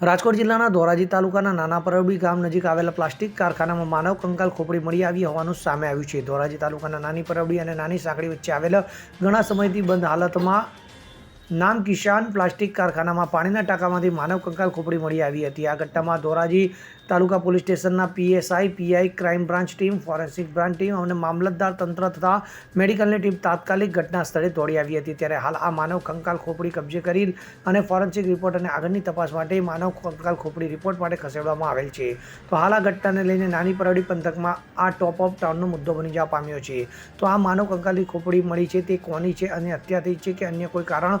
રાજકોટ જિલ્લાના ધોરાજી તાલુકાના નાના પરબડી ગામ નજીક આવેલા પ્લાસ્ટિક કારખાનામાં માનવ કંકાલ ખોપડી મળી આવી હોવાનું સામે આવ્યું છે. ધોરાજી તાલુકાના નાની પરબડી અને નાની સાંકડી વચ્ચે આવેલા ઘણા સમયથી બંધ હાલતમાં નામ કિશાન પ્લાસ્ટિક કારખાનામાં પાણીના ટાંકામાંથી માનવ કંકાલ ખોપડી મળી આવી હતી. આ ઘટનામાં ધોરાજી તાલુકા પોલીસ સ્ટેશનના PSI, PI, crime branch team, forensic branch team અને મામલતદાર તંત્ર તથા મેડિકલની ટીમ તાત્કાલિક ઘટના સ્થળે દોડી આવી હતી. ત્યારે હાલ આ માનવ કંકાલ ખોપડી કબજે કરી અને ફોરેન્સિક રિપોર્ટ અને આગળની તપાસ માટે માનવ કંકાલ ખોપડી રિપોર્ટ માટે ખસેડવામાં આવેલ છે. તો હાલ આ ઘટનાને લઈને નાની પરવડી પંથકમાં આ ટોપ ઓફ ટાઉનનો મુદ્દો બની જવા પામ્યો છે. તો આ માનવ કંકાલની ખોપડી મળી છે તે કોની છે અને અત્યારથી છે કે અન્ય કોઈ કારણ